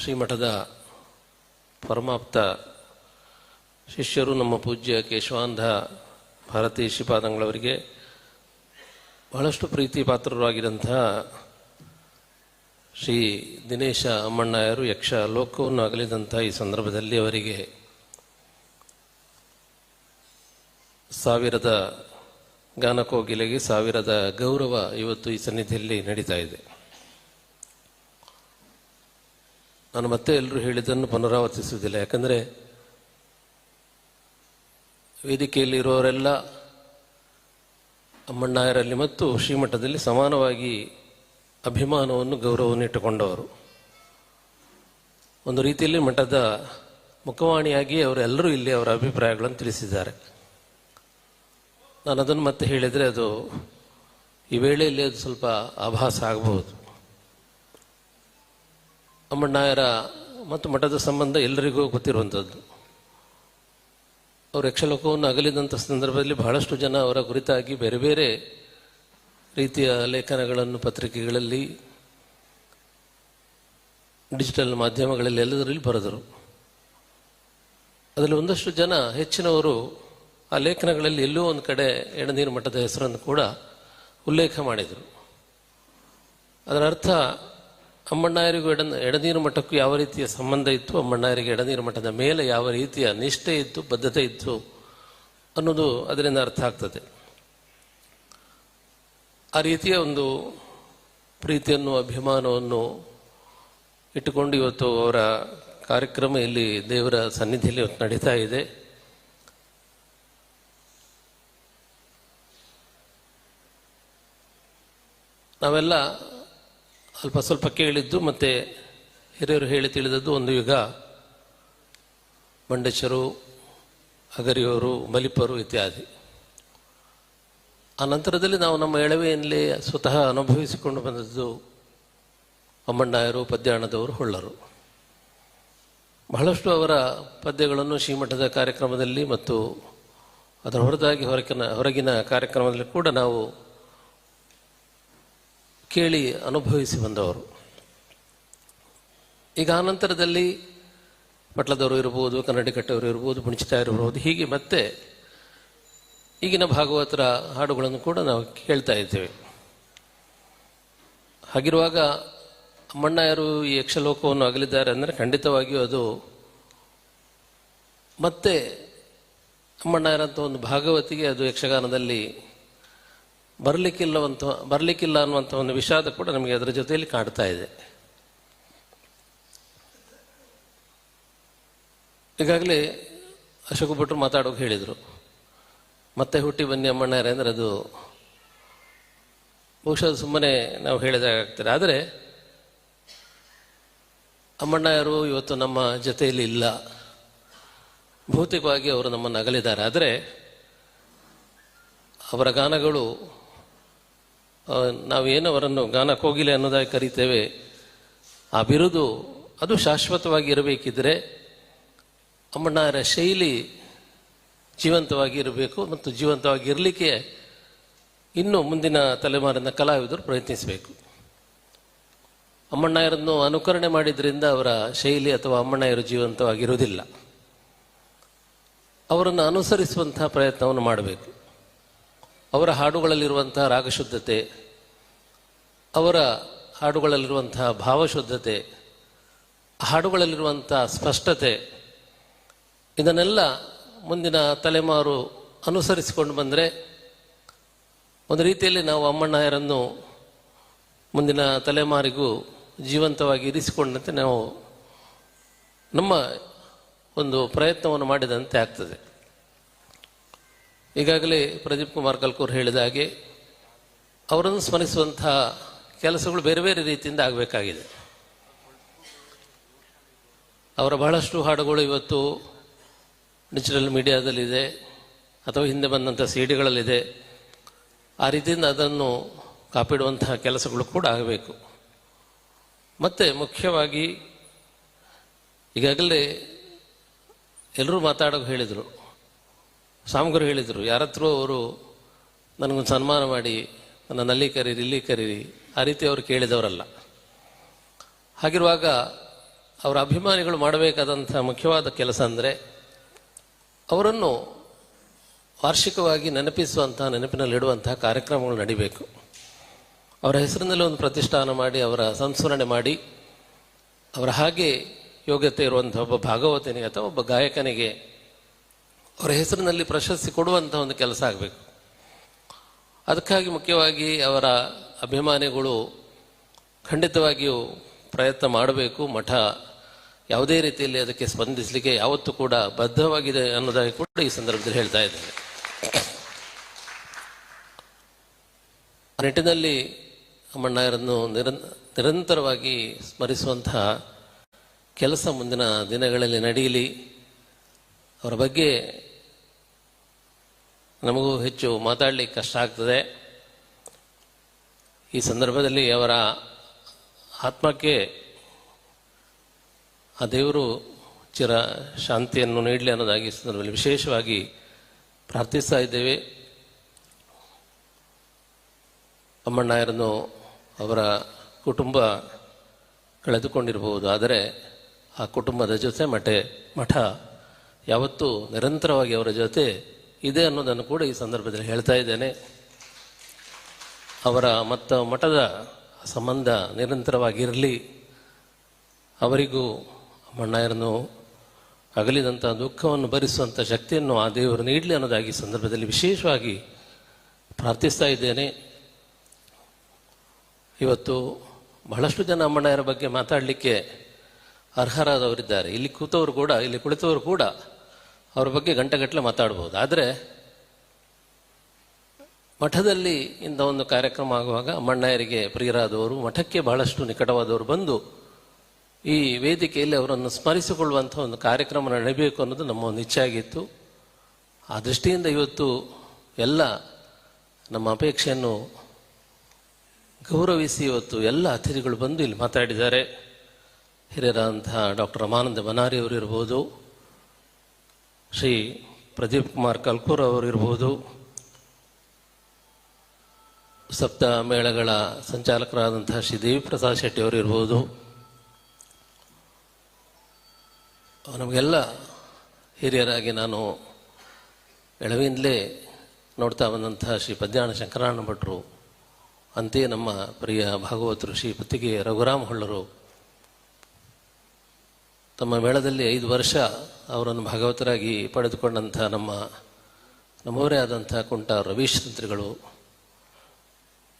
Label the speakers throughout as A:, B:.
A: ಶ್ರೀಮಠದ ಪರಮಾಪ್ತ ಶಿಷ್ಯರು ನಮ್ಮ ಪೂಜ್ಯ ಕೇಶವಾಂಧ ಭಾರತೀ ಶ್ರೀಪಾದಂಗಳವರಿಗೆ ಬಹಳಷ್ಟು ಪ್ರೀತಿ ಪಾತ್ರರಾಗಿರಂಥ ಶ್ರೀ ದಿನೇಶ ಅಮ್ಮಣ್ಣಯರು ಯಕ್ಷ ಲೋಕವನ್ನು ಅಗಲಿದಂಥ ಈ ಸಂದರ್ಭದಲ್ಲಿ ಅವರಿಗೆ ಸಾವಿರದ ಗಾನಕೋಗಿಲೆಗೆ ಸಾವಿರದ ಗೌರವ ಇವತ್ತು ಈ ಸನ್ನಿಧಿಯಲ್ಲಿ ನಡೀತಾ ಇದೆ. ನಾನು ಮತ್ತೆ ಎಲ್ಲರೂ ಹೇಳಿದ್ದನ್ನು ಪುನರಾವರ್ತಿಸುವುದಿಲ್ಲ. ಯಾಕಂದರೆ ವೇದಿಕೆಯಲ್ಲಿರುವವರೆಲ್ಲ ಅಮ್ಮಣ್ಣಾಯರಲ್ಲಿ ಮತ್ತು ಶ್ರೀಮಠದಲ್ಲಿ ಸಮಾನವಾಗಿ ಅಭಿಮಾನವನ್ನು, ಗೌರವವನ್ನು ಇಟ್ಟುಕೊಂಡವರು. ಒಂದು ರೀತಿಯಲ್ಲಿ ಮಠದ ಮುಖವಾಣಿಯಾಗಿ ಅವರೆಲ್ಲರೂ ಇಲ್ಲಿ ಅವರ ಅಭಿಪ್ರಾಯಗಳನ್ನು ತಿಳಿಸಿದ್ದಾರೆ. ನಾನು ಅದನ್ನು ಮತ್ತೆ ಹೇಳಿದರೆ ಅದು ಈ ವೇಳೆಯಲ್ಲಿ ಅದು ಸ್ವಲ್ಪ ಆಭಾಸ ಆಗಬಹುದು. ಅಮ್ಮಣ್ಣಾಯರ ಮತ್ತು ಮಠದ ಸಂಬಂಧ ಎಲ್ಲರಿಗೂ ಗೊತ್ತಿರುವಂಥದ್ದು ಅವರು ಯಕ್ಷಲೋಕವನ್ನು ಅಗಲಿದಂಥ ಸಂದರ್ಭದಲ್ಲಿ ಬಹಳಷ್ಟು ಜನ ಅವರ ಕುರಿತಾಗಿ ಬೇರೆ ಬೇರೆ ರೀತಿಯ ಲೇಖನಗಳನ್ನು, ಪತ್ರಿಕೆಗಳಲ್ಲಿ, ಡಿಜಿಟಲ್ ಮಾಧ್ಯಮಗಳಲ್ಲಿ ಎಲ್ಲದರಲ್ಲಿ ಬರೆದರು. ಅದರಲ್ಲಿ ಒಂದಷ್ಟು ಜನ ಹೆಚ್ಚಿನವರು ಆ ಲೇಖನಗಳಲ್ಲಿ ಎಲ್ಲೋ ಒಂದು ಕಡೆ ಎಣನೀರು ಮಠದ ಹೆಸರನ್ನು ಕೂಡ ಉಲ್ಲೇಖ ಮಾಡಿದರು. ಅದರ ಅರ್ಥ ಅಮ್ಮಣ್ಣಾಯರಿಗೂ ಎಡ, ಎಡನೀರು ಮಠಕ್ಕೂ ಯಾವ ರೀತಿಯ ಸಂಬಂಧ ಇತ್ತು? ಅಮ್ಮಣ್ಣಾಯರಿಗೆ ಎಡನೀರು ಮಠದ ಮೇಲೆ ಯಾವ ರೀತಿಯ ನಿಷ್ಠೆ ಇತ್ತು, ಬದ್ಧತೆ ಇತ್ತು ಅನ್ನೋದು ಅದರಿಂದ ಅರ್ಥ ಆಗ್ತದೆ. ಆ ರೀತಿಯ ಒಂದು ಪ್ರೀತಿಯನ್ನು, ಅಭಿಮಾನವನ್ನು ಇಟ್ಟುಕೊಂಡು ಇವತ್ತು ಅವರ ಕಾರ್ಯಕ್ರಮ ಇಲ್ಲಿ ದೇವರ ಸನ್ನಿಧಿಯಲ್ಲಿ ಇವತ್ತು ನಡೀತಾ ಇದೆ. ನಾವೆಲ್ಲ ಅಲ್ಪ ಸ್ವಲ್ಪ ಕೇಳಿದ್ದು ಮತ್ತು ಹಿರಿಯರು ಹೇಳಿ ತಿಳಿದದ್ದು ಒಂದು ಯುಗ. ಮಂಡೇಶರು ಅಗರಿಯವರು ಮಲಿಪರು ಇತ್ಯಾದಿ. ಆ ನಂತರದಲ್ಲಿ ನಾವು ನಮ್ಮ ಎಳವೆಯಲ್ಲಿ ಸ್ವತಃ ಅನುಭವಿಸಿಕೊಂಡು ಬಂದದ್ದು ಅಮ್ಮಣ್ಣಾಯರು, ಪದ್ಯಾಣದವರು, ಹೊಳ್ಳರು. ಬಹಳಷ್ಟು ಅವರ ಪದ್ಯಗಳನ್ನು ಶ್ರೀಮಠದ ಕಾರ್ಯಕ್ರಮದಲ್ಲಿ ಮತ್ತು ಅದರ ಹೊರತಾಗಿ ಹೊರಕಿನ ಹೊರಗಿನ ಕಾರ್ಯಕ್ರಮದಲ್ಲಿ ಕೂಡ ನಾವು ಕೇಳಿ ಅನುಭವಿಸಿ ಬಂದವರು. ಈಗ ಆನಂತರದಲ್ಲಿ ಪಟ್ಲದವರು ಇರ್ಬೋದು, ಕನ್ನಡಿಕಟ್ಟವರು ಇರ್ಬೋದು ಬುಣಿಚಿತಾಯರು ಇರ್ಬೋದು, ಹೀಗೆ ಮತ್ತೆ ಈಗಿನ ಭಾಗವತರ ಹಾಡುಗಳನ್ನು ಕೂಡ ನಾವು ಕೇಳ್ತಾ ಇದ್ದೇವೆ. ಹಾಗಿರುವಾಗ ಅಮ್ಮಣ್ಣಯರು ಈ ಯಕ್ಷಲೋಕವನ್ನು ಅಗಲಿದ್ದಾರೆ ಅಂದರೆ ಖಂಡಿತವಾಗಿಯೂ ಅದು ಮತ್ತೆ ಅಮ್ಮಣ್ಣಯರಂಥ ಒಂದು ಭಾಗವತಿಗೆ ಅದು ಯಕ್ಷಗಾನದಲ್ಲಿ ಬರಲಿಕ್ಕಿಲ್ಲವಂತ, ಬರಲಿಕ್ಕಿಲ್ಲ ಅನ್ನುವಂಥ ಒಂದು ವಿಷಾದ ಕೂಡ ನಮಗೆ ಅದರ ಜೊತೆಯಲ್ಲಿ ಕಾಡ್ತಾ ಇದೆ. ಈಗಾಗಲೇ ಅಶೋಕ ಭಟ್ರು ಮಾತಾಡೋಕೆ ಹೇಳಿದರು. ಮತ್ತೆ ಹುಟ್ಟಿ ಬನ್ನಿ ಅಮ್ಮಣ್ಣಾರೆ ಅಂದರೆ ಅದು ಬಹುಶಃ ಸುಮ್ಮನೆ ನಾವು ಹೇಳಿದಾಗ್ತಾರೆ ಆದರೆ ಅಮ್ಮಣ್ಣಯ್ಯರು ಇವತ್ತು ನಮ್ಮ ಜೊತೆಯಲ್ಲಿ ಇಲ್ಲ. ಭೌತಿಕವಾಗಿ ಅವರು ನಮ್ಮನ್ನು ಅಗಲಿದ್ದಾರೆ. ಆದರೆ ಅವರ ಗಾನಗಳು ನಾವೇನು ಅವರನ್ನು ಗಾನ ಕೋಗಿಲೆ ಅನ್ನೋದಾಗಿ ಕರಿತೇವೆ, ಆ ಬಿರುದು ಅದು ಶಾಶ್ವತವಾಗಿ ಇರಬೇಕಿದ್ರೆ ಅಮ್ಮಣ್ಣರ ಶೈಲಿ ಜೀವಂತವಾಗಿ ಇರಬೇಕು ಮತ್ತು ಜೀವಂತವಾಗಿ ಇರಲಿಕ್ಕೆ ಇನ್ನು ಮುಂದಿನ ತಲೆಮಾರಿನ ಕಲಾವಿದರು ಪ್ರಯತ್ನಿಸಬೇಕು. ಅಮ್ಮಣ್ಣಯರನ್ನು ಅನುಕರಣೆ ಮಾಡಿದ್ರಿಂದ ಅವರ ಶೈಲಿ ಅಥವಾ ಅಮ್ಮಣ್ಣಯರು ಜೀವಂತವಾಗಿರುವುದಿಲ್ಲ. ಅವರನ್ನು ಅನುಸರಿಸುವಂತಹ ಪ್ರಯತ್ನವನ್ನು ಮಾಡಬೇಕು. ಅವರ ಹಾಡುಗಳಲ್ಲಿರುವಂತಹ ರಾಗಶುದ್ಧತೆ, ಅವರ ಹಾಡುಗಳಲ್ಲಿರುವಂತಹ ಭಾವಶುದ್ಧತೆ ಹಾಡುಗಳಲ್ಲಿರುವಂಥ ಸ್ಪಷ್ಟತೆ, ಇದನ್ನೆಲ್ಲ ಮುಂದಿನ ತಲೆಮಾರು ಅನುಸರಿಸಿಕೊಂಡು ಬಂದರೆ ಒಂದು ರೀತಿಯಲ್ಲಿ ನಾವು ಅಮ್ಮಣ್ಣಯರನ್ನು ಮುಂದಿನ ತಲೆಮಾರಿಗೂ ಜೀವಂತವಾಗಿ ಇರಿಸಿಕೊಂಡಂತೆ ನಾವು ನಮ್ಮ ಒಂದು ಪ್ರಯತ್ನವನ್ನು ಮಾಡಿದಂತೆ ಆಗ್ತದೆ. ಈಗಾಗಲೇ ಪ್ರದೀಪ್ ಕುಮಾರ್ ಕಲ್ಕೂರ್ ಹೇಳಿದ ಹಾಗೆ ಅವರನ್ನು ಸ್ಮರಿಸುವಂತಹ ಕೆಲಸಗಳು ಬೇರೆ ಬೇರೆ ರೀತಿಯಿಂದ ಆಗಬೇಕಾಗಿದೆ. ಅವರ ಬಹಳಷ್ಟು ಹಾಡುಗಳು ಇವತ್ತು ಡಿಜಿಟಲ್ ಮೀಡಿಯಾದಲ್ಲಿದೆ ಅಥವಾ ಹಿಂದೆ ಬಂದಂಥ ಸಿ ಡಿಗಳಲ್ಲಿದೆ ಆ ರೀತಿಯಿಂದ ಅದನ್ನು ಕಾಪಿಡುವಂತಹ ಕೆಲಸಗಳು ಕೂಡ ಆಗಬೇಕು. ಮತ್ತು ಮುಖ್ಯವಾಗಿ ಈಗಾಗಲೇ ಎಲ್ಲರೂ ಮಾತಾಡೋಕೆ ಹೇಳಿದರು. ಸ್ವಾಮಿಗರು ಹೇಳಿದರು ಯಾರ ಹತ್ರ ಅವರು ನನಗೊಂದು ಸನ್ಮಾನ ಮಾಡಿ, ನನ್ನ ಅಲ್ಲಿ ಕರೀರಿ, ಇಲ್ಲಿ ಕರೀರಿ. ಆ ರೀತಿ ಅವರು ಕೇಳಿದವರಲ್ಲ. ಹಾಗಿರುವಾಗ ಅವರ ಅಭಿಮಾನಿಗಳು ಮಾಡಬೇಕಾದಂಥ ಮುಖ್ಯವಾದ ಕೆಲಸ ಅಂದರೆ, ಅವರನ್ನು ವಾರ್ಷಿಕವಾಗಿ ನೆನಪಿಸುವಂತಹ, ನೆನಪಿನಲ್ಲಿಡುವಂತಹ ಕಾರ್ಯಕ್ರಮಗಳು ನಡಿಬೇಕು. ಅವರ ಹೆಸರಿನಲ್ಲಿ ಒಂದು ಪ್ರತಿಷ್ಠಾನ ಮಾಡಿ, ಅವರ ಸಂಸ್ಮರಣೆ ಮಾಡಿ, ಅವರ ಹಾಗೆ ಯೋಗ್ಯತೆ ಇರುವಂಥ ಒಬ್ಬ ಭಾಗವತನಿಗೆ ಅಥವಾ ಒಬ್ಬ ಗಾಯಕನಿಗೆ ಅವರ ಹೆಸರಿನಲ್ಲಿ ಪ್ರಶಸ್ತಿ ಕೊಡುವಂಥ ಒಂದು ಕೆಲಸ ಆಗಬೇಕು. ಅದಕ್ಕಾಗಿ ಮುಖ್ಯವಾಗಿ ಅವರ ಅಭಿಮಾನಿಗಳು ಖಂಡಿತವಾಗಿಯೂ ಪ್ರಯತ್ನ ಮಾಡಬೇಕು. ಮಠ ಯಾವುದೇ ರೀತಿಯಲ್ಲಿ ಅದಕ್ಕೆ ಸ್ಪಂದಿಸಲಿಕ್ಕೆ ಯಾವತ್ತೂ ಕೂಡ ಬದ್ಧವಾಗಿದೆ ಅನ್ನೋದಾಗಿ ಕೂಡ ಈ ಸಂದರ್ಭದಲ್ಲಿ ಹೇಳ್ತಾ ಇದ್ದೇನೆ. ಆ ನಿಟ್ಟಿನಲ್ಲಿ ಅಮ್ಮಣ್ಣರನ್ನು ನಿರಂ, ನಿರಂತರವಾಗಿ ಸ್ಮರಿಸುವಂತಹ ಕೆಲಸ ಮುಂದಿನ ದಿನಗಳಲ್ಲಿ ನಡೆಯಲಿ. ಅವರ ಬಗ್ಗೆ ನಮಗೂ ಹೆಚ್ಚು ಮಾತಾಡಲಿಕ್ಕೆ ಕಷ್ಟ ಆಗ್ತದೆ. ಈ ಸಂದರ್ಭದಲ್ಲಿ ಅವರ ಆತ್ಮಕ್ಕೆ ಆ ದೇವರು ಚಿರ ಶಾಂತಿಯನ್ನು ನೀಡಲಿ ಅನ್ನೋದಾಗಿ ಸಂದರ್ಭದಲ್ಲಿ ವಿಶೇಷವಾಗಿ ಪ್ರಾರ್ಥಿಸ್ತಾ ಇದ್ದೇವೆ. ಅಮ್ಮಣ್ಣಾಯರನ್ನು ಅವರ ಕುಟುಂಬ ಕಳೆದುಕೊಂಡಿರಬಹುದು. ಆದರೆ ಆ ಕುಟುಂಬದ ಜೊತೆ ಮಠ ಮಠ ಯಾವತ್ತೂ ನಿರಂತರವಾಗಿ ಅವರ ಜೊತೆ ಇದೆ ಅನ್ನೋದನ್ನು ಕೂಡ ಈ ಸಂದರ್ಭದಲ್ಲಿ ಹೇಳ್ತಾ ಇದ್ದೇನೆ. ಅವರ ಮತ್ತು ಮಠದ ಸಂಬಂಧ ನಿರಂತರವಾಗಿರಲಿ. ಅವರಿಗೂ ಮಣ್ಣಾಯರನ್ನು ಅಗಲಿದಂಥ ದುಃಖವನ್ನು ಭರಿಸುವಂಥ ಶಕ್ತಿಯನ್ನು ಆ ದೇವರು ನೀಡಲಿ ಅನ್ನೋದಾಗಿ ಸಂದರ್ಭದಲ್ಲಿ ವಿಶೇಷವಾಗಿ ಪ್ರಾರ್ಥಿಸ್ತಾ ಇದ್ದೇನೆ. ಇವತ್ತು ಬಹಳಷ್ಟು ಜನ ಅಮ್ಮಣ್ಣಯರ ಬಗ್ಗೆ ಮಾತಾಡಲಿಕ್ಕೆ ಅರ್ಹರಾದವರಿದ್ದಾರೆ. ಇಲ್ಲಿ ಕೂತವರು ಕೂಡ, ಇಲ್ಲಿ ಕುಳಿತವರು ಕೂಡ ಅವರ ಬಗ್ಗೆ ಗಂಟೆಗಟ್ಟಲೆ ಮಾತಾಡ್ಬೋದು. ಆದರೆ ಮಠದಲ್ಲಿ ಇಂಥ ಒಂದು ಕಾರ್ಯಕ್ರಮ ಆಗುವಾಗ ಅಮ್ಮಣ್ಣಯ್ಯರಿಗೆ ಪ್ರಿಯರಾದವರು, ಮಠಕ್ಕೆ ಬಹಳಷ್ಟು ನಿಕಟವಾದವರು ಬಂದು ಈ ವೇದಿಕೆಯಲ್ಲಿ ಅವರನ್ನು ಸ್ಮರಿಸಿಕೊಳ್ಳುವಂಥ ಒಂದು ಕಾರ್ಯಕ್ರಮ ನಡೆಯಬೇಕು ಅನ್ನೋದು ನಮ್ಮ ಒಂದು ಇಚ್ಛೆಯಾಗಿತ್ತು. ಆ ದೃಷ್ಟಿಯಿಂದ ಇವತ್ತು ಎಲ್ಲ ನಮ್ಮ ಅಪೇಕ್ಷೆಯನ್ನು ಗೌರವಿಸಿ ಇವತ್ತು ಎಲ್ಲ ಅತಿಥಿಗಳು ಬಂದು ಇಲ್ಲಿ ಮಾತಾಡಿದ್ದಾರೆ. ಹಿರಿಯರಾದಂತಹ ಡಾಕ್ಟರ್ ರಮಾನಂದ ಬನಾರಿ ಅವರು ಇರ್ಬೋದು ಶ್ರೀ ಪ್ರದೀಪ್ ಕುಮಾರ್ ಕಲ್ಕೂರ್ ಅವರು ಇರ್ಬೋದು ಸಪ್ತ ಮೇಳಗಳ ಸಂಚಾಲಕರಾದಂತಹ ಶ್ರೀ ದೇವಿ ಪ್ರಸಾದ್ ಶೆಟ್ಟಿ ಅವರು ಇರ್ಬೋದು ನಮಗೆಲ್ಲ ಹಿರಿಯರಾಗಿ ನಾನು ಎಳವಿಂದಲೇ ನೋಡ್ತಾ ಬಂದಂತಹ ಶ್ರೀ ಪದ್ಯಾಣ ಶಂಕರಣ್ಣ ಭಟ್ರು ಅಂತೆಯೇ ನಮ್ಮ ಪ್ರಿಯ ಭಾಗವತರು ಶ್ರೀ ಪತ್ತಿಗೆ ರಘುರಾಮ್ ಹೊಳ್ಳರು ತಮ್ಮ ಮೇಳದಲ್ಲಿ ಐದು ವರ್ಷ ಅವರನ್ನು ಭಾಗವತರಾಗಿ ಪಡೆದುಕೊಂಡಂಥ ನಮ್ಮ ನಮ್ಮವರೇ ಆದಂಥ ಕುಂಟ ರವೀಶ್ ತಂತ್ರಿಗಳು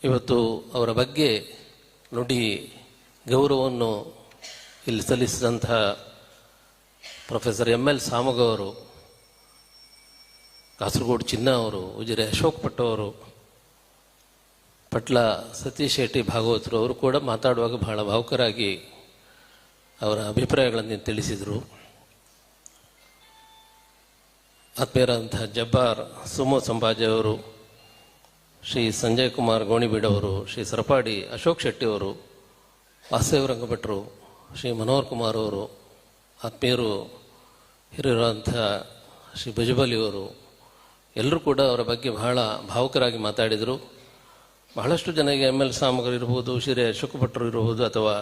A: ಇವತ್ತು ಅವರ ಬಗ್ಗೆ ನುಡಿ ಗೌರವವನ್ನು ಇಲ್ಲಿ ಸಲ್ಲಿಸಿದಂಥ ಪ್ರೊಫೆಸರ್ ಎಂ ಎಲ್ ಸಾಮಗವರು ಕಾಸರಗೋಡು ಚಿನ್ನ ಅವರು, ಉಜಿರೆ ಅಶೋಕ್ ಪಟ್ಟವರು ಪಟ್ಲ ಸತೀಶ್ ಶೆಟ್ಟಿ ಭಾಗವತರು, ಅವರು ಕೂಡ ಮಾತಾಡುವಾಗ ಬಹಳ ಭಾವುಕರಾಗಿ ಅವರ ಅಭಿಪ್ರಾಯಗಳನ್ನು ತಿಳಿಸಿದರು. ಆತ್ಮೀಯರಾದಂತಹ ಜಬ್ಬಾರ್ ಸುಮೋ ಸಂಭಾಜಿ ಅವರು, ಶ್ರೀ ಸಂಜಯ್ ಕುಮಾರ್ ಗೋಣಿಬೀಡ್ ಅವರು, ಶ್ರೀ ಸರಪಾಡಿ ಅಶೋಕ್ ಶೆಟ್ಟಿ ಅವರು, ವಾಸುದೇವ ರಂಗಭಟ್ರು, ಶ್ರೀ ಮನೋಹರ್ ಕುಮಾರ್ ಅವರು, ಆತ್ಮೀಯರು, ಹಿರಿಯರಾದಂಥ ಶ್ರೀ ಭಜಬಲಿ ಅವರು, ಎಲ್ಲರೂ ಕೂಡ ಅವರ ಬಗ್ಗೆ ಬಹಳ ಭಾವುಕರಾಗಿ ಮಾತಾಡಿದರು. ಬಹಳಷ್ಟು ಜನರಿಗೆ ಎಂ ಎಲ್ ಸಾಮಗ್ರಿ ಇರ್ಬೋದು ಶ್ರೀ ಅಶೋಕ್ ಭಟ್ರು ಇರ್ಬೋದು ಅಥವಾ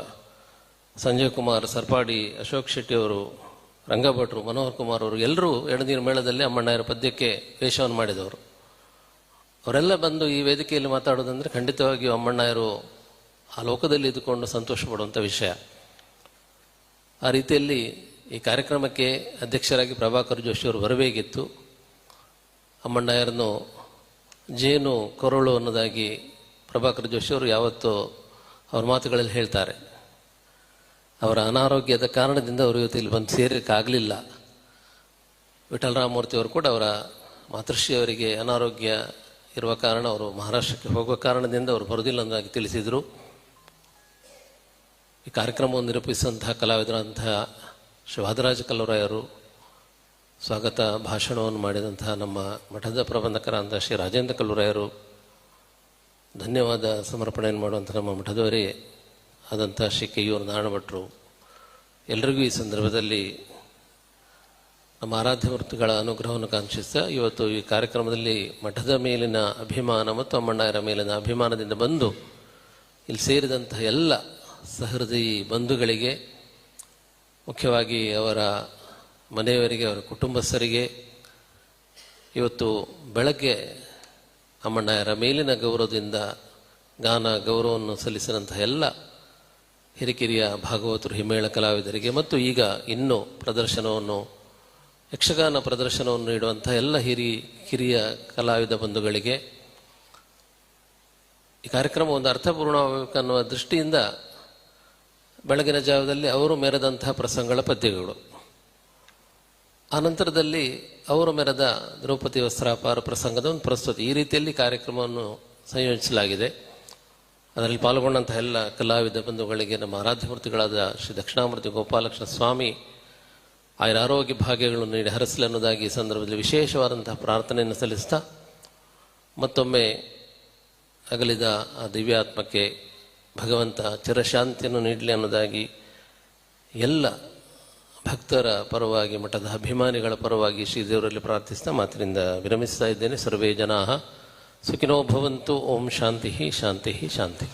A: ಸಂಜಯ್ ಕುಮಾರ್, ಸರ್ಪಾಡಿ, ಅಶೋಕ್ ಶೆಟ್ಟಿ ಅವರು, ರಂಗಭಟ್ರು, ಮನೋಹರ್ ಕುಮಾರ್ ಅವರು ಎಲ್ಲರೂ ಎಡನೀರು ಮೇಳದಲ್ಲಿ ಅಮ್ಮಣ್ಣರ ಪದ್ಯಕ್ಕೆ ವೇಷವನ್ನು ಮಾಡಿದವರು. ಅವರೆಲ್ಲ ಬಂದು ಈ ವೇದಿಕೆಯಲ್ಲಿ ಮಾತಾಡೋದಂದ್ರೆ ಖಂಡಿತವಾಗಿಯೂ ಅಮ್ಮಣ್ಣಯ್ಯರು ಆ ಲೋಕದಲ್ಲಿ ಇದ್ದುಕೊಂಡು ಸಂತೋಷ ಪಡುವಂಥ ವಿಷಯ. ಆ ರೀತಿಯಲ್ಲಿ ಈ ಕಾರ್ಯಕ್ರಮಕ್ಕೆ ಅಧ್ಯಕ್ಷರಾಗಿ ಪ್ರಭಾಕರ್ ಜೋಶಿ ಅವರು ಬರಬೇಕಿತ್ತು. ಅಮ್ಮಣ್ಣಯ್ಯರನ್ನು ಜೇನು ಕೊರಳು ಅನ್ನೋದಾಗಿ ಪ್ರಭಾಕರ್ ಜೋಶಿ ಅವರು ಯಾವತ್ತೂ ಅವ್ರ ಮಾತುಗಳಲ್ಲಿ ಹೇಳ್ತಾರೆ. ಅವರ ಅನಾರೋಗ್ಯದ ಕಾರಣದಿಂದ ಅವರು ಇವತ್ತು ಇಲ್ಲಿ ಬಂದು ಸೇರಲಿಕ್ಕಾಗಲಿಲ್ಲ. ವಿಠಲರಾಮಮೂರ್ತಿ ಅವರು ಕೂಡ ಅವರ ಮಾತೃಶ್ರೀ ಅವರಿಗೆ ಅನಾರೋಗ್ಯ ಇರುವ ಕಾರಣ ಅವರು ಮಹಾರಾಷ್ಟ್ರಕ್ಕೆ ಹೋಗುವ ಕಾರಣದಿಂದ ಅವರು ಬರುವುದಿಲ್ಲ ಅನ್ನೋದಾಗಿ ತಿಳಿಸಿದರು. ಈ ಕಾರ್ಯಕ್ರಮವನ್ನು ನಿರೂಪಿಸಿದಂತಹ ಕಲಾವಿದರಂತಹ ವಾದರಾಜ ಕಲ್ಲುರಾಯರು ಸ್ವಾಗತ ಭಾಷಣವನ್ನು ಮಾಡಿದಂತಹ ನಮ್ಮ ಮಠದ ಪ್ರಬಂಧಕರಾದಂಥ ಶ್ರೀ ರಾಜೇಂದ್ರ ಕಲ್ಲುರಾಯರು ಧನ್ಯವಾದ ಸಮರ್ಪಣೆಯನ್ನು ಮಾಡುವಂಥ ನಮ್ಮ ಮಠದವರೇ ಆದಂಥ ಶ್ರೀ ಕೆಯೂರು ನಾರಾಯಣಭಟ್ರು ಎಲ್ರಿಗೂ ಈ ಸಂದರ್ಭದಲ್ಲಿ ನಮ್ಮ ಆರಾಧ್ಯ ವೃತ್ತಿಗಳ ಅನುಗ್ರಹವನ್ನು ಕಾಂಕ್ಷಿಸ್ತಾ ಇವತ್ತು ಈ ಕಾರ್ಯಕ್ರಮದಲ್ಲಿ ಮಠದ ಮೇಲಿನ ಅಭಿಮಾನ ಮತ್ತು ಅಮ್ಮಣ್ಣಾಯರ ಮೇಲಿನ ಅಭಿಮಾನದಿಂದ ಬಂದು ಇಲ್ಲಿ ಸೇರಿದಂತಹ ಎಲ್ಲ ಸಹೃದಯಿ ಬಂಧುಗಳಿಗೆ, ಮುಖ್ಯವಾಗಿ ಅವರ ಮನೆಯವರಿಗೆ, ಅವರ ಕುಟುಂಬಸ್ಥರಿಗೆ, ಇವತ್ತು ಬೆಳಗ್ಗೆ ಅಮ್ಮಣ್ಣಾಯರ ಮೇಲಿನ ಗೌರವದಿಂದ ಗಾನ ಗೌರವವನ್ನು ಸಲ್ಲಿಸಿದಂತಹ ಎಲ್ಲ ಹಿರಿಕಿರಿಯ ಭಾಗವತರು, ಹಿಮ್ಮೇಳ ಕಲಾವಿದರಿಗೆ ಮತ್ತು ಈಗ ಇನ್ನೂ ಪ್ರದರ್ಶನವನ್ನು, ಯಕ್ಷಗಾನ ಪ್ರದರ್ಶನವನ್ನು ನೀಡುವಂಥ ಎಲ್ಲ ಹಿರಿ, ಕಿರಿಯ ಕಲಾವಿದ ಬಂಧುಗಳಿಗೆ ಈ ಕಾರ್ಯಕ್ರಮ ಒಂದು ಅರ್ಥಪೂರ್ಣವಾಗಬೇಕನ್ನುವ ದೃಷ್ಟಿಯಿಂದ ಬೆಳಗಿನ ಜಾವದಲ್ಲಿ ಅವರು ಮೆರೆದಂತಹ ಪ್ರಸಂಗಗಳ ಪದ್ಯಗಳು. ಆನಂತರದಲ್ಲಿ ಅವರು ಮೆರೆದ ದ್ರೌಪದಿ ವಸ್ತ್ರಾಪಾರ ಪ್ರಸಂಗದ ಒಂದು ಪ್ರಸ್ತುತಿ. ಈ ರೀತಿಯಲ್ಲಿ ಕಾರ್ಯಕ್ರಮವನ್ನು ಸಂಯೋಜಿಸಲಾಗಿದೆ. ಅದರಲ್ಲಿ ಪಾಲ್ಗೊಂಡಂತಹ ಎಲ್ಲ ಕಲಾವಿದ ಬಂಧುಗಳಿಗೆ, ನಮ್ಮ ಆರಾಧ್ಯಮೂರ್ತಿಗಳಾದ ಶ್ರೀ ದಕ್ಷಿಣಾಮೂರ್ತಿ ಗೋಪಾಲಕೃಷ್ಣ ಸ್ವಾಮಿ ಆಯರ ಆರೋಗ್ಯ ಭಾಗ್ಯಗಳನ್ನು ನೀಡಿ ಹರಸಲಿ ಅನ್ನೋದಾಗಿ ಈ ಸಂದರ್ಭದಲ್ಲಿ ವಿಶೇಷವಾದಂತಹ ಪ್ರಾರ್ಥನೆಯನ್ನು ಸಲ್ಲಿಸ್ತಾ, ಮತ್ತೊಮ್ಮೆ ಅಗಲಿದ ಆ ದಿವ್ಯಾತ್ಮಕ್ಕೆ ಭಗವಂತ ಚಿರಶಾಂತಿಯನ್ನು ನೀಡಲಿ ಅನ್ನೋದಾಗಿ ಎಲ್ಲ ಭಕ್ತರ ಪರವಾಗಿ, ಮಠದ ಅಭಿಮಾನಿಗಳ ಪರವಾಗಿ ಶ್ರೀದೇವರಲ್ಲಿ ಪ್ರಾರ್ಥಿಸ್ತಾ ಮಾತಿನಿಂದ ವಿರಮಿಸ್ತಾ ಇದ್ದೇನೆ. ಸರ್ವೇ सुखिनो भवन्तु ओम शांति ही शांति ही शांति